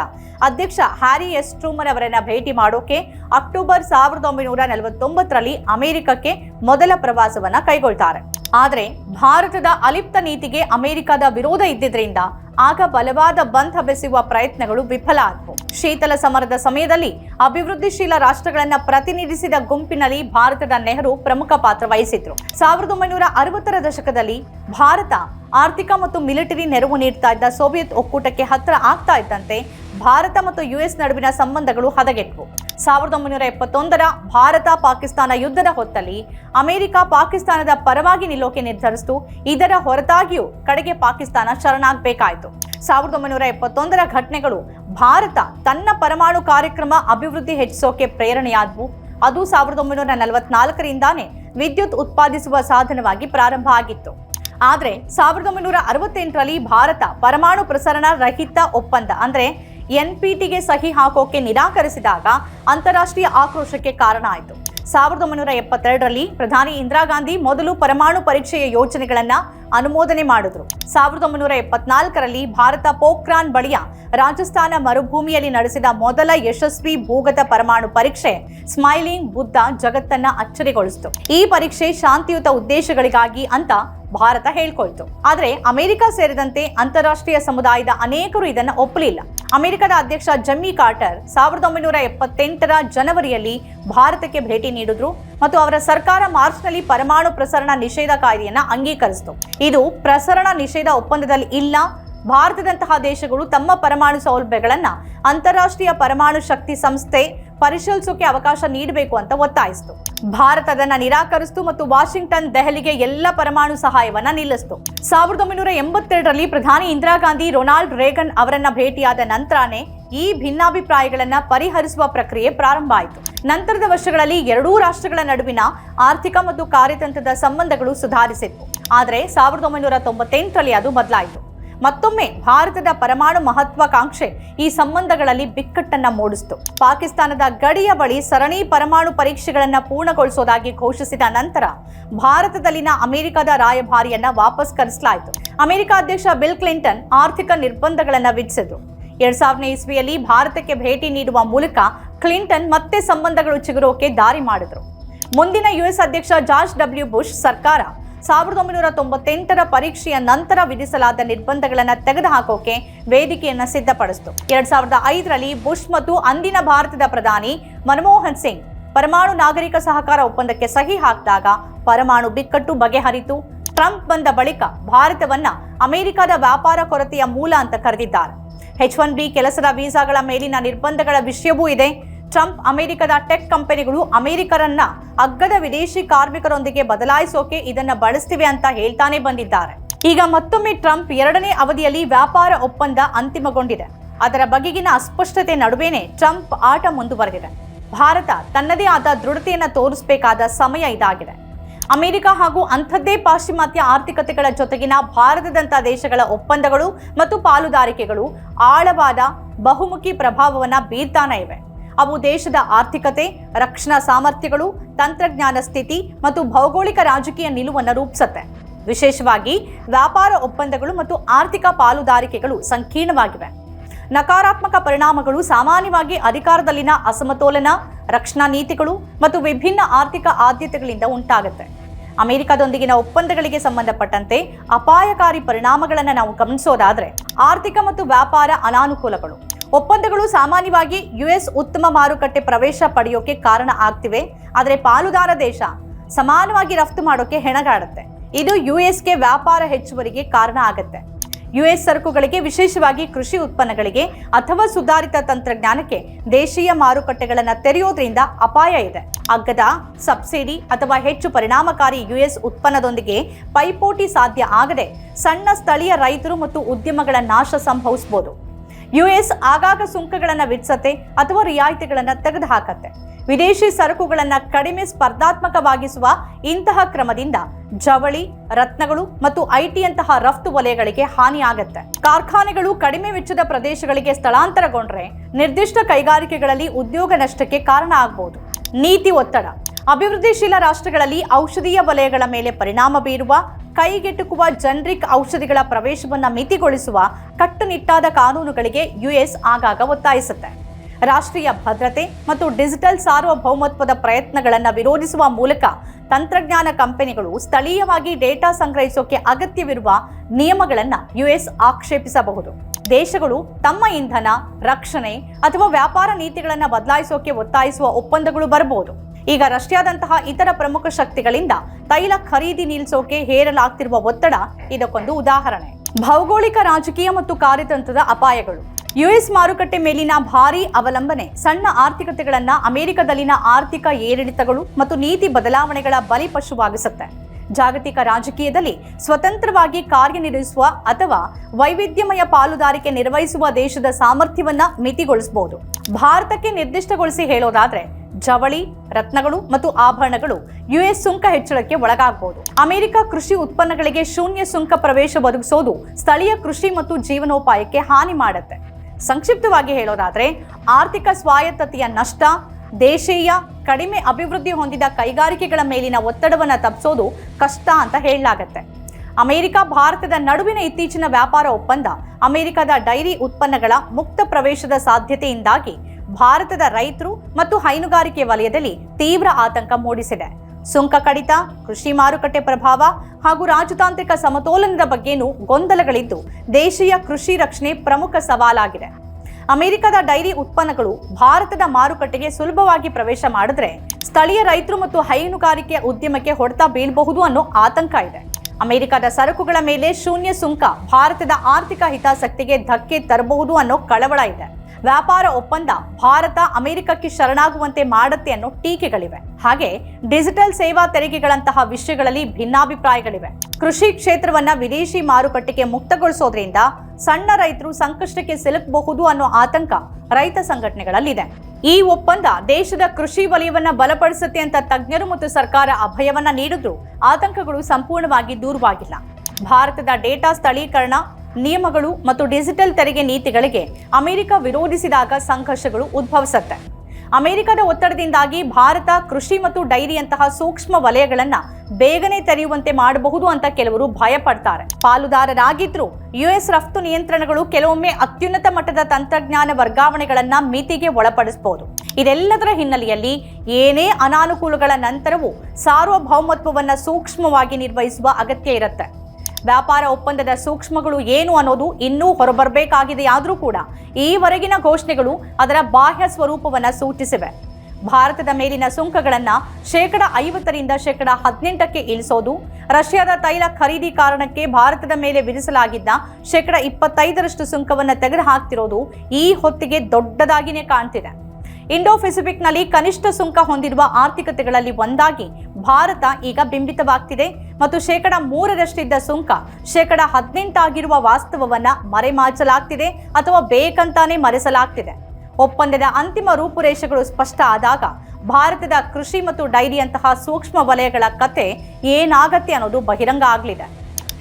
ಅಧ್ಯಕ್ಷ ಹ್ಯಾರಿ ಎಸ್ ಟ್ರೂಮನ್ ಅವರನ್ನ ಭೇಟಿ ಮಾಡೋಕೆ ಅಕ್ಟೋಬರ್ ಸಾವಿರದ ಒಂಬೈನೂರ ನಲವತ್ತೊಂಬತ್ತರಲ್ಲಿ ಅಮೆರಿಕಕ್ಕೆ ಮೊದಲ ಪ್ರವಾಸವನ್ನ ಕೈಗೊಳ್ತಾರೆ. ಆದರೆ ಭಾರತದ ಅಲಿಪ್ತ ನೀತಿಗೆ ಅಮೆರಿಕದ ವಿರೋಧ ಇದ್ದಿದ್ರಿಂದ ಆಗ ಬಲವಾದ ಬಂಧ ಬೆಸೆಯುವ ಪ್ರಯತ್ನಗಳು ವಿಫಲ ಆದವು. ಶೀತಲ ಸಮರದ ಸಮಯದಲ್ಲಿ ಅಭಿವೃದ್ಧಿಶೀಲ ರಾಷ್ಟ್ರಗಳನ್ನು ಪ್ರತಿನಿಧಿಸಿದ ಗುಂಪಿನಲ್ಲಿ ಭಾರತದ ನೆಹರು ಪ್ರಮುಖ ಪಾತ್ರ ವಹಿಸಿದ್ರು. ಸಾವಿರದ ಒಂಬೈನೂರ ಅರವತ್ತರ ದಶಕದಲ್ಲಿ ಭಾರತ ಆರ್ಥಿಕ ಮತ್ತು ಮಿಲಿಟರಿ ನೆರವು ನೀಡ್ತಾ ಇದ್ದ ಸೋವಿಯತ್ ಒಕ್ಕೂಟಕ್ಕೆ ಹತ್ತಿರ ಆಗ್ತಾ ಇದ್ದಂತೆ ಭಾರತ ಮತ್ತು ಯುಎಸ್ ನಡುವಿನ ಸಂಬಂಧಗಳು ಹದಗೆಟ್ವು. ಸಾವಿರದ ಒಂಬೈನೂರ ಎಪ್ಪತ್ತೊಂದರ ಭಾರತ ಪಾಕಿಸ್ತಾನ ಯುದ್ಧದ ಹೊತ್ತಲ್ಲಿ ಅಮೆರಿಕ ಪಾಕಿಸ್ತಾನದ ಪರವಾಗಿ ನಿಲ್ಲೋಕೆ ನಿರ್ಧರಿಸಿತು. ಇದರ ಹೊರತಾಗಿಯೂ ಕಡೆಗೆ ಪಾಕಿಸ್ತಾನ ಶರಣಾಗಬೇಕಾಯಿತು. ಸಾವಿರದ ಒಂಬೈನೂರ ಎಪ್ಪತ್ತೊಂದರ ಘಟನೆಗಳು ಭಾರತ ತನ್ನ ಪರಮಾಣು ಕಾರ್ಯಕ್ರಮ ಅಭಿವೃದ್ಧಿ ಹೆಚ್ಚಿಸೋಕೆ ಪ್ರೇರಣೆಯಾದವು. ಅದು ಸಾವಿರದ ಒಂಬೈನೂರ ನಲವತ್ನಾಲ್ಕರಿಂದಾನೇ ವಿದ್ಯುತ್ ಉತ್ಪಾದಿಸುವ ಸಾಧನವಾಗಿ ಪ್ರಾರಂಭ ಆಗಿತ್ತು. ಆದರೆ ಸಾವಿರದ ಒಂಬೈನೂರ ಅರವತ್ತೆಂಟರಲ್ಲಿ ಭಾರತ ಪರಮಾಣು ಪ್ರಸರಣ ರಹಿತ ಒಪ್ಪಂದ, ಅಂದ್ರೆ ಎನ್ ಪಿ ಟಿಗೆ ಸಹಿ ಹಾಕೋಕೆ ನಿರಾಕರಿಸಿದಾಗ ಅಂತಾರಾಷ್ಟ್ರೀಯ ಆಕ್ರೋಶಕ್ಕೆ ಕಾರಣ ಆಯಿತು. ಸಾವಿರದ ಒಂಬೈನೂರ ಎಪ್ಪತ್ತೆರಡರಲ್ಲಿ ಪ್ರಧಾನಿ ಇಂದಿರಾ ಗಾಂಧಿ ಮೊದಲು ಪರಮಾಣು ಪರೀಕ್ಷೆಯ ಯೋಜನೆಗಳನ್ನ ಅನುಮೋದನೆ ಮಾಡಿದ್ರು. ಸಾವಿರದ ಒಂಬೈನೂರ ಎಪ್ಪತ್ನಾಲ್ಕರಲ್ಲಿ ಭಾರತ ಪೋಖ್ರಾನ್ ಬಳಿಯ ರಾಜಸ್ಥಾನ ಮರುಭೂಮಿಯಲ್ಲಿ ನಡೆಸಿದ ಮೊದಲ ಯಶಸ್ವಿ ಭೂಗತ ಪರಮಾಣು ಪರೀಕ್ಷೆ ಸ್ಮೈಲಿಂಗ್ ಬುದ್ಧ ಜಗತ್ತನ್ನ ಅಚ್ಚರಿಗೊಳಿಸಿತು. ಈ ಪರೀಕ್ಷೆ ಶಾಂತಿಯುತ ಉದ್ದೇಶಗಳಿಗಾಗಿ ಅಂತ ಭಾರತ ಹೇಳ್ಕೊಳ್ತು. ಆದರೆ ಅಮೆರಿಕ ಸೇರಿದಂತೆ ಅಂತಾರಾಷ್ಟ್ರೀಯ ಸಮುದಾಯದ ಅನೇಕರು ಇದನ್ನ ಒಪ್ಪಲಿಲ್ಲ. ಅಮೆರಿಕದ ಅಧ್ಯಕ್ಷ ಜಮ್ಮಿ ಕಾರ್ಟರ್ ಸಾವಿರದ ಒಂಬೈನೂರ ಎಪ್ಪತ್ತೆಂಟರ ಜನವರಿಯಲ್ಲಿ ಭಾರತಕ್ಕೆ ಭೇಟಿ ನೀಡಿದ್ರು ಮತ್ತು ಅವರ ಸರ್ಕಾರ ಮಾರ್ಚ್ನಲ್ಲಿ ಪರಮಾಣು ಪ್ರಸರಣ ನಿಷೇಧ ಕಾಯ್ದೆಯನ್ನ ಅಂಗೀಕರಿಸಿತು. ಇದು ಪ್ರಸರಣ ನಿಷೇಧ ಒಪ್ಪಂದದಲ್ಲಿ ಇಲ್ಲ ಭಾರತದಂತಹ ದೇಶಗಳು ತಮ್ಮ ಪರಮಾಣು ಸೌಲಭ್ಯಗಳನ್ನು ಅಂತಾರಾಷ್ಟ್ರೀಯ ಪರಮಾಣು ಶಕ್ತಿ ಸಂಸ್ಥೆ ಪರಿಶೀಲಿಸೋಕೆ ಅವಕಾಶ ನೀಡಬೇಕು ಅಂತ ಒತ್ತಾಯಿಸಿತು. ಭಾರತ ಅದನ್ನ ನಿರಾಕರಿಸಿತು ಮತ್ತು ವಾಷಿಂಗ್ಟನ್, ದೆಹಲಿಗೆ ಎಲ್ಲ ಪರಮಾಣು ಸಹಾಯವನ್ನ ನಿಲ್ಲಿಸಿತು. ಸಾವಿರದ ಒಂಬೈನೂರ ಎಂಬತ್ತೆರಡರಲ್ಲಿ ಪ್ರಧಾನಿ ಇಂದಿರಾ ಗಾಂಧಿ ರೊನಾಲ್ಡ್ ರೇಗನ್ ಅವರನ್ನ ಭೇಟಿಯಾದ ನಂತರನೇ ಈ ಭಿನ್ನಾಭಿಪ್ರಾಯಗಳನ್ನ ಪರಿಹರಿಸುವ ಪ್ರಕ್ರಿಯೆ ಪ್ರಾರಂಭ ಆಯಿತು. ನಂತರದ ವರ್ಷಗಳಲ್ಲಿ ಎರಡೂ ರಾಷ್ಟ್ರಗಳ ನಡುವಿನ ಆರ್ಥಿಕ ಮತ್ತು ಕಾರ್ಯತಂತ್ರದ ಸಂಬಂಧಗಳು ಸುಧಾರಿಸಿತ್ತು. ಆದರೆ ಸಾವಿರದ ಒಂಬೈನೂರ ತೊಂಬತ್ತೆಂಟರಲ್ಲಿ ಅದು ಬದಲಾಯಿತು. ಮತ್ತೊಮ್ಮೆ ಭಾರತದ ಪರಮಾಣು ಮಹತ್ವಾಕಾಂಕ್ಷೆ ಈ ಸಂಬಂಧಗಳಲ್ಲಿ ಬಿಕ್ಕಟ್ಟನ್ನ ಮೂಡಿಸಿತು. ಪಾಕಿಸ್ತಾನದ ಗಡಿಯ ಬಳಿ ಸರಣಿ ಪರಮಾಣು ಪರೀಕ್ಷೆಗಳನ್ನ ಪೂರ್ಣಗೊಳಿಸುವುದಾಗಿ ಘೋಷಿಸಿದ ನಂತರ ಭಾರತದಲ್ಲಿನ ಅಮೆರಿಕದ ರಾಯಭಾರಿಯನ್ನ ವಾಪಸ್ ಕರೆಸಲಾಯಿತು. ಅಮೆರಿಕ ಅಧ್ಯಕ್ಷ ಬಿಲ್ ಕ್ಲಿಂಟನ್ ಆರ್ಥಿಕ ನಿರ್ಬಂಧಗಳನ್ನ ವಿಧಿಸಿದ್ರು. ಎರಡ್ ಸಾವಿರನೇ ಇಸ್ವಿಯಲ್ಲಿ ಭಾರತಕ್ಕೆ ಭೇಟಿ ನೀಡುವ ಮೂಲಕ ಕ್ಲಿಂಟನ್ ಮತ್ತೆ ಸಂಬಂಧಗಳು ಚಿಗುರೋಕೆ ದಾರಿ ಮಾಡಿದ್ರು. ಮುಂದಿನ ಯುಎಸ್ ಅಧ್ಯಕ್ಷ ಜಾರ್ಜ್ ಡಬ್ಲ್ಯೂ ಬುಷ್ ಸರ್ಕಾರ ಸಾವಿರದ ಒಂಬೈನೂರ ತೊಂಬತ್ತೆಂಟರ ಪರೀಕ್ಷೆಯ ನಂತರ ವಿಧಿಸಲಾದ ನಿರ್ಬಂಧಗಳನ್ನು ತೆಗೆದುಹಾಕೋಕೆ ವೇದಿಕೆಯನ್ನು ಸಿದ್ಧಪಡಿಸಿತು. ಎರಡ್ ಸಾವಿರದ ಐದರಲ್ಲಿ ಬುಷ್ ಮತ್ತು ಅಂದಿನ ಭಾರತದ ಪ್ರಧಾನಿ ಮನಮೋಹನ್ ಸಿಂಗ್ ಪರಮಾಣು ನಾಗರಿಕ ಸಹಕಾರ ಒಪ್ಪಂದಕ್ಕೆ ಸಹಿ ಹಾಕಿದಾಗ ಪರಮಾಣು ಬಿಕ್ಕಟ್ಟು ಬಗೆಹರಿತು. ಟ್ರಂಪ್ ಬಂದ ಬಳಿಕ ಭಾರತವನ್ನ ಅಮೆರಿಕದ ವ್ಯಾಪಾರ ಕೊರತೆಯ ಮೂಲ ಅಂತ ಕರೆದಿದ್ದಾರೆ. ಎಚ್ ಒನ್ ಬಿ ಕೆಲಸದ ವೀಸಾಗಳ ಮೇಲಿನ ನಿರ್ಬಂಧಗಳ ವಿಷಯವೂ ಇದೆ. ಟ್ರಂಪ್ ಅಮೆರಿಕದ ಟೆಕ್ ಕಂಪನಿಗಳು ಅಮೆರಿಕರನ್ನ ಅಗ್ಗದ ವಿದೇಶಿ ಕಾರ್ಮಿಕರೊಂದಿಗೆ ಬದಲಾಯಿಸೋಕೆ ಇದನ್ನ ಬಳಸ್ತಿವೆ ಅಂತ ಹೇಳ್ತಾನೆ ಬಂದಿದ್ದಾರೆ. ಈಗ ಮತ್ತೊಮ್ಮೆ ಟ್ರಂಪ್ ಎರಡನೇ ಅವಧಿಯಲ್ಲಿ ವ್ಯಾಪಾರ ಒಪ್ಪಂದ ಅಂತಿಮಗೊಂಡಿದೆ. ಅದರ ಬಗೆಗಿನ ಅಸ್ಪಷ್ಟತೆ ನಡುವೆನೇ ಟ್ರಂಪ್ ಆಟ ಮುಂದುವರೆದಿದೆ. ಭಾರತ ತನ್ನದೇ ಆದ ದೃಢತೆಯನ್ನು ತೋರಿಸಬೇಕಾದ ಸಮಯ ಇದಾಗಿದೆ. ಅಮೆರಿಕ ಹಾಗೂ ಅಂಥದ್ದೇ ಪಾಶ್ಚಿಮಾತ್ಯ ಆರ್ಥಿಕತೆಗಳ ಜೊತೆಗಿನ ಭಾರತದಂಥ ದೇಶಗಳ ಒಪ್ಪಂದಗಳು ಮತ್ತು ಪಾಲುದಾರಿಕೆಗಳು ಆಳವಾದ ಬಹುಮುಖಿ ಪ್ರಭಾವವನ್ನು ಬೀರ್ತಾನೆ ಇವೆ. ಅವು ದೇಶದ ಆರ್ಥಿಕತೆ, ರಕ್ಷಣಾ ಸಾಮರ್ಥ್ಯಗಳು, ತಂತ್ರಜ್ಞಾನ ಸ್ಥಿತಿ ಮತ್ತು ಭೌಗೋಳಿಕ ರಾಜಕೀಯ ನಿಲುವನ್ನು ರೂಪಿಸುತ್ತೆ. ವಿಶೇಷವಾಗಿ ವ್ಯಾಪಾರ ಒಪ್ಪಂದಗಳು ಮತ್ತು ಆರ್ಥಿಕ ಪಾಲುದಾರಿಕೆಗಳು ಸಂಕೀರ್ಣವಾಗಿವೆ. ನಕಾರಾತ್ಮಕ ಪರಿಣಾಮಗಳು ಸಾಮಾನ್ಯವಾಗಿ ಅಧಿಕಾರದಲ್ಲಿನ ಅಸಮತೋಲನ, ರಕ್ಷಣಾ ನೀತಿಗಳು ಮತ್ತು ವಿಭಿನ್ನ ಆರ್ಥಿಕ ಆದ್ಯತೆಗಳಿಂದ ಉಂಟಾಗುತ್ತೆ. ಅಮೆರಿಕದೊಂದಿಗಿನ ಒಪ್ಪಂದಗಳಿಗೆ ಸಂಬಂಧಪಟ್ಟಂತೆ ಅಪಾಯಕಾರಿ ಪರಿಣಾಮಗಳನ್ನು ನಾವು ಗಮನಿಸೋದಾದರೆ ಆರ್ಥಿಕ ಮತ್ತು ವ್ಯಾಪಾರ ಅನಾನುಕೂಲಗಳು. ಒಪ್ಪಂದಗಳು ಸಾಮಾನ್ಯವಾಗಿ ಯುಎಸ್ ಉತ್ತಮ ಮಾರುಕಟ್ಟೆ ಪ್ರವೇಶ ಪಡೆಯೋಕೆ ಕಾರಣ ಆಗ್ತಿವೆ. ಆದರೆ ಪಾಲುದಾರ ದೇಶ ಸಮಾನವಾಗಿ ರಫ್ತು ಮಾಡೋಕೆ ಹೆಣಗಾಡುತ್ತೆ. ಇದು ಯುಎಸ್ಗೆ ವ್ಯಾಪಾರ ಹೆಚ್ಚುವರಿಗೆ ಕಾರಣ ಆಗುತ್ತೆ. ಯುಎಸ್ ಸರಕುಗಳಿಗೆ, ವಿಶೇಷವಾಗಿ ಕೃಷಿ ಉತ್ಪನ್ನಗಳಿಗೆ ಅಥವಾ ಸುಧಾರಿತ ತಂತ್ರಜ್ಞಾನಕ್ಕೆ ದೇಶೀಯ ಮಾರುಕಟ್ಟೆಗಳನ್ನು ತೆರೆಯೋದ್ರಿಂದ ಅಪಾಯ ಇದೆ. ಅಗ್ಗದ, ಸಬ್ಸಿಡಿ ಅಥವಾ ಹೆಚ್ಚು ಪರಿಣಾಮಕಾರಿ ಯುಎಸ್ ಉತ್ಪನ್ನದೊಂದಿಗೆ ಪೈಪೋಟಿ ಸಾಧ್ಯ ಆಗದೆ ಸಣ್ಣ ಸ್ಥಳೀಯ ರೈತರು ಮತ್ತು ಉದ್ಯಮಗಳ ನಾಶ ಸಂಭವಿಸಬಹುದು ಯುಎಸ್ ಆಗಾಗ ಸುಂಕಗಳನ್ನು ವಿಧಿಸತ್ತೆ ಅಥವಾ ರಿಯಾಯಿತಿಗಳನ್ನು ತೆಗೆದುಹಾಕತ್ತೆ. ವಿದೇಶಿ ಸರಕುಗಳನ್ನು ಕಡಿಮೆ ಸ್ಪರ್ಧಾತ್ಮಕವಾಗಿಸುವ ಇಂತಹ ಕ್ರಮದಿಂದ ಜವಳಿ, ರತ್ನಗಳು ಮತ್ತು ಐಟಿಯಂತಹ ರಫ್ತು ವಲಯಗಳಿಗೆ ಹಾನಿಯಾಗತ್ತೆ. ಕಾರ್ಖಾನೆಗಳು ಕಡಿಮೆ ವೆಚ್ಚದ ಪ್ರದೇಶಗಳಿಗೆ ಸ್ಥಳಾಂತರಗೊಂಡ್ರೆ ನಿರ್ದಿಷ್ಟ ಕೈಗಾರಿಕೆಗಳಲ್ಲಿ ಉದ್ಯೋಗ ನಷ್ಟಕ್ಕೆ ಕಾರಣ ಆಗಬಹುದು ನೀತಿ ಒತ್ತಡ. ಅಭಿವೃದ್ಧಿಶೀಲ ರಾಷ್ಟ್ರಗಳಲ್ಲಿ ಔಷಧೀಯ ವಲಯಗಳ ಮೇಲೆ ಪರಿಣಾಮ ಬೀರುವ, ಕೈಗೆಟುಕುವ ಜನರಿಕ್ ಔಷಧಿಗಳ ಪ್ರವೇಶವನ್ನು ಮಿತಿಗೊಳಿಸುವ ಕಟ್ಟುನಿಟ್ಟಾದ ಕಾನೂನುಗಳಿಗೆ ಯುಎಸ್ ಆಗಾಗ ಒತ್ತಾಯಿಸುತ್ತೆ. ರಾಷ್ಟ್ರೀಯ ಭದ್ರತೆ ಮತ್ತು ಡಿಜಿಟಲ್ ಸಾರ್ವಭೌಮತ್ವದ ಪ್ರಯತ್ನಗಳನ್ನು ವಿರೋಧಿಸುವ ಮೂಲಕ ತಂತ್ರಜ್ಞಾನ ಕಂಪನಿಗಳು ಸ್ಥಳೀಯವಾಗಿ ಡೇಟಾ ಸಂಗ್ರಹಿಸೋಕೆ ಅಗತ್ಯವಿರುವ ನಿಯಮಗಳನ್ನು ಯುಎಸ್ ಆಕ್ಷೇಪಿಸಬಹುದು. ದೇಶಗಳು ತಮ್ಮ ಇಂಧನ, ರಕ್ಷಣೆ ಅಥವಾ ವ್ಯಾಪಾರ ನೀತಿಗಳನ್ನು ಬದಲಾಯಿಸೋಕೆ ಒತ್ತಾಯಿಸುವ ಒಪ್ಪಂದಗಳು ಬರಬಹುದು ಈಗ ರಷ್ಯಾದಂತಹ ಇತರ ಪ್ರಮುಖ ಶಕ್ತಿಗಳಿಂದ ತೈಲ ಖರೀದಿ ನಿಲ್ಲಿಸೋಕೆ ಹೇರಲಾಗ್ತಿರುವ ಒತ್ತಡ ಇದಕ್ಕೊಂದು ಉದಾಹರಣೆ. ಭೌಗೋಳಿಕ, ರಾಜಕೀಯ ಮತ್ತು ಕಾರ್ಯತಂತ್ರದ ಅಪಾಯಗಳು. ಯುಎಸ್ ಮಾರುಕಟ್ಟೆ ಮೇಲಿನ ಭಾರೀ ಅವಲಂಬನೆ, ಸಣ್ಣ ಆರ್ಥಿಕತೆಗಳನ್ನು ಅಮೆರಿಕದಲ್ಲಿನ ಆರ್ಥಿಕ ಏರಿಳಿತಗಳು ಮತ್ತು ನೀತಿ ಬದಲಾವಣೆಗಳ ಬಲಿಪಶುವಾಗಿಸುತ್ತೆ ಜಾಗತಿಕ ರಾಜಕೀಯದಲ್ಲಿ ಸ್ವತಂತ್ರವಾಗಿ ಕಾರ್ಯನಿರ್ವಹಿಸುವ ಅಥವಾ ವೈವಿಧ್ಯಮಯ ಪಾಲುದಾರಿಕೆ ನಿರ್ವಹಿಸುವ ದೇಶದ ಸಾಮರ್ಥ್ಯವನ್ನ ಮಿತಿಗೊಳಿಸಬಹುದು ಭಾರತಕ್ಕೆ ನಿರ್ದಿಷ್ಟಗೊಳಿಸಿ ಹೇಳೋದಾದ್ರೆ ಜವಳಿ, ರತ್ನಗಳು ಮತ್ತು ಆಭರಣಗಳು ಯುಎಸ್ ಸುಂಕ ಹೆಚ್ಚಳಕ್ಕೆ ಒಳಗಾಗಬಹುದು ಅಮೆರಿಕ ಕೃಷಿ ಉತ್ಪನ್ನಗಳಿಗೆ ಶೂನ್ಯ ಸುಂಕ ಪ್ರವೇಶ ಒದಗಿಸೋದು ಸ್ಥಳೀಯ ಕೃಷಿ ಮತ್ತು ಜೀವನೋಪಾಯಕ್ಕೆ ಹಾನಿ ಮಾಡುತ್ತೆ. ಸಂಕ್ಷಿಪ್ತವಾಗಿ ಹೇಳೋದಾದ್ರೆ ಆರ್ಥಿಕ ಸ್ವಾಯತ್ತತೆಯ ನಷ್ಟ ದೇಶೀಯ ಕಡಿಮೆ ಅಭಿವೃದ್ಧಿ ಹೊಂದಿದ ಕೈಗಾರಿಕೆಗಳ ಮೇಲಿನ ಒತ್ತಡವನ್ನು ತಪ್ಪಿಸೋದು ಕಷ್ಟ ಅಂತ ಹೇಳಲಾಗತ್ತೆ. ಅಮೆರಿಕ, ಭಾರತದ ನಡುವಿನ ಇತ್ತೀಚಿನ ವ್ಯಾಪಾರ ಒಪ್ಪಂದ ಅಮೆರಿಕದ ಡೈರಿ ಉತ್ಪನ್ನಗಳ ಮುಕ್ತ ಪ್ರವೇಶದ ಸಾಧ್ಯತೆಯಿಂದಾಗಿ ಭಾರತದ ರೈತರು ಮತ್ತು ಹೈನುಗಾರಿಕೆ ವಲಯದಲ್ಲಿ ತೀವ್ರ ಆತಂಕ ಮೂಡಿಸಿದೆ. ಸುಂಕ ಕಡಿತ, ಕೃಷಿ ಮಾರುಕಟ್ಟೆ ಪ್ರಭಾವ ಹಾಗೂ ರಾಜತಾಂತ್ರಿಕ ಸಮತೋಲನದ ಬಗ್ಗೆನೂ ಗೊಂದಲಗಳಿದ್ದು ದೇಶೀಯ ಕೃಷಿ ರಕ್ಷಣೆ ಪ್ರಮುಖ ಸವಾಲಾಗಿದೆ. ಅಮೆರಿಕದ ಡೈರಿ ಉತ್ಪನ್ನಗಳು ಭಾರತದ ಮಾರುಕಟ್ಟೆಗೆ ಸುಲಭವಾಗಿ ಪ್ರವೇಶ ಮಾಡಿದ್ರೆ ಸ್ಥಳೀಯ ರೈತರು ಮತ್ತು ಹೈನುಗಾರಿಕೆ ಉದ್ಯಮಕ್ಕೆ ಹೊಡೆತ ಬೀಳಬಹುದು ಅನ್ನೋ ಆತಂಕ ಇದೆ. ಅಮೆರಿಕದ ಸರಕುಗಳ ಮೇಲೆ ಶೂನ್ಯ ಸುಂಕ ಭಾರತದ ಆರ್ಥಿಕ ಹಿತಾಸಕ್ತಿಗೆ ಧಕ್ಕೆ ತರಬಹುದು ಅನ್ನೋ ಕಳವಳ ಇದೆ. ವ್ಯಾಪಾರ ಒಪ್ಪಂದ ಭಾರತ ಅಮೆರಿಕಕ್ಕೆ ಶರಣಾಗುವಂತೆ ಮಾಡುತ್ತೆ ಅನ್ನೋ ಟೀಕೆಗಳಿವೆ. ಹಾಗೆ ಡಿಜಿಟಲ್ ಸೇವಾ ತೆರಿಗೆಗಳಂತಹ ವಿಷಯಗಳಲ್ಲಿ ಭಿನ್ನಾಭಿಪ್ರಾಯಗಳಿವೆ. ಕೃಷಿ ಕ್ಷೇತ್ರವನ್ನ ವಿದೇಶಿ ಮಾರುಕಟ್ಟೆಗೆ ಮುಕ್ತಗೊಳಿಸೋದ್ರಿಂದ ಸಣ್ಣ ರೈತರು ಸಂಕಷ್ಟಕ್ಕೆ ಸಿಲುಕಬಹುದು ಅನ್ನೋ ಆತಂಕ ರೈತ ಸಂಘಟನೆಗಳಲ್ಲಿದೆ. ಈ ಒಪ್ಪಂದ ದೇಶದ ಕೃಷಿ ವಲಯವನ್ನ ಬಲಪಡಿಸುತ್ತೆ ಅಂತ ತಜ್ಞರು ಮತ್ತು ಸರ್ಕಾರ ಅಭಯವನ್ನ ನೀಡಿದ್ರು. ಆತಂಕಗಳು ಸಂಪೂರ್ಣವಾಗಿ ದೂರವಾಗಿಲ್ಲ. ಭಾರತದ ಡೇಟಾ ಸ್ಥಳೀಕರಣ ನಿಯಮಗಳು ಮತ್ತು ಡಿಜಿಟಲ್ ತೆರಿಗೆ ನೀತಿಗಳಿಗೆ ಅಮೆರಿಕ ವಿರೋಧಿಸಿದಾಗ ಸಂಘರ್ಷಗಳು ಉದ್ಭವಿಸುತ್ತೆ. ಅಮೆರಿಕದ ಒತ್ತಡದಿಂದಾಗಿ ಭಾರತ ಕೃಷಿ ಮತ್ತು ಡೈರಿಯಂತಹ ಸೂಕ್ಷ್ಮ ವಲಯಗಳನ್ನು ಬೇಗನೆ ತೆರೆಯುವಂತೆ ಮಾಡಬಹುದು ಅಂತ ಕೆಲವರು ಭಯಪಡ್ತಾರೆ. ಪಾಲುದಾರರಾಗಿದ್ರು ಯುಎಸ್ ರಫ್ತು ನಿಯಂತ್ರಣಗಳು ಕೆಲವೊಮ್ಮೆ ಅತ್ಯುನ್ನತ ಮಟ್ಟದ ತಂತ್ರಜ್ಞಾನ ವರ್ಗಾವಣೆಗಳನ್ನು ಮಿತಿಗೆ ಒಳಪಡಿಸಬಹುದು. ಇದೆಲ್ಲದರ ಹಿನ್ನೆಲೆಯಲ್ಲಿ ಏನೇ ಅನಾನುಕೂಲಗಳ ನಂತರವೂ ಸಾರ್ವಭೌಮತ್ವವನ್ನು ಸೂಕ್ಷ್ಮವಾಗಿ ನಿರ್ವಹಿಸುವ ಅಗತ್ಯ ಇರುತ್ತೆ. ವ್ಯಾಪಾರ ಒಪ್ಪಂದದ ಸೂಕ್ಷ್ಮಗಳು ಏನು ಅನ್ನೋದು ಇನ್ನೂ ಹೊರಬರಬೇಕಾಗಿದೆಯಾದರೂ ಕೂಡ ಈವರೆಗಿನ ಘೋಷಣೆಗಳು ಅದರ ಬಾಹ್ಯ ಸ್ವರೂಪವನ್ನು ಸೂಚಿಸಿವೆ. ಭಾರತದ ಮೇಲಿನ ಸುಂಕಗಳನ್ನು ಶೇಕಡ ಐವತ್ತರಿಂದ ಶೇಕಡ ಹದಿನೆಂಟಕ್ಕೆ ಇಳಿಸೋದು, ರಷ್ಯಾದ ತೈಲ ಖರೀದಿ ಕಾರಣಕ್ಕೆ ಭಾರತದ ಮೇಲೆ ವಿಧಿಸಲಾಗಿದ್ದ ಶೇಕಡ ಇಪ್ಪತ್ತೈದರಷ್ಟು ಸುಂಕವನ್ನು ತೆಗೆದುಹಾಕ್ತಿರೋದು ಈ ಹೊತ್ತಿಗೆ ದೊಡ್ಡದಾಗಿನೇ ಕಾಣ್ತಿದೆ. ಇಂಡೋ ಪೆಸಿಫಿಕ್ನಲ್ಲಿ ಕನಿಷ್ಠ ಸುಂಕ ಹೊಂದಿರುವ ಆರ್ಥಿಕತೆಗಳಲ್ಲಿ ಒಂದಾಗಿ ಭಾರತ ಈಗ ಬಿಂಬಿತವಾಗ್ತಿದೆ ಮತ್ತು ಶೇಕಡ ಮೂರರಷ್ಟಿದ್ದ ಸುಂಕ ಶೇಕಡ ಹದಿನೆಂಟಾಗಿರುವ ವಾಸ್ತವವನ್ನು ಮರೆಮಾಚಲಾಗ್ತಿದೆ ಅಥವಾ ಬೇಕಂತಾನೆ ಮರೆಸಲಾಗ್ತಿದೆ. ಒಪ್ಪಂದದ ಅಂತಿಮ ರೂಪುರೇಷೆಗಳು ಸ್ಪಷ್ಟ ಆದಾಗ ಭಾರತದ ಕೃಷಿ ಮತ್ತು ಡೈರಿಯಂತಹ ಸೂಕ್ಷ್ಮ ವಲಯಗಳ ಕತೆ ಏನಾಗತ್ತೆ ಅನ್ನೋದು ಬಹಿರಂಗ ಆಗಲಿದೆ.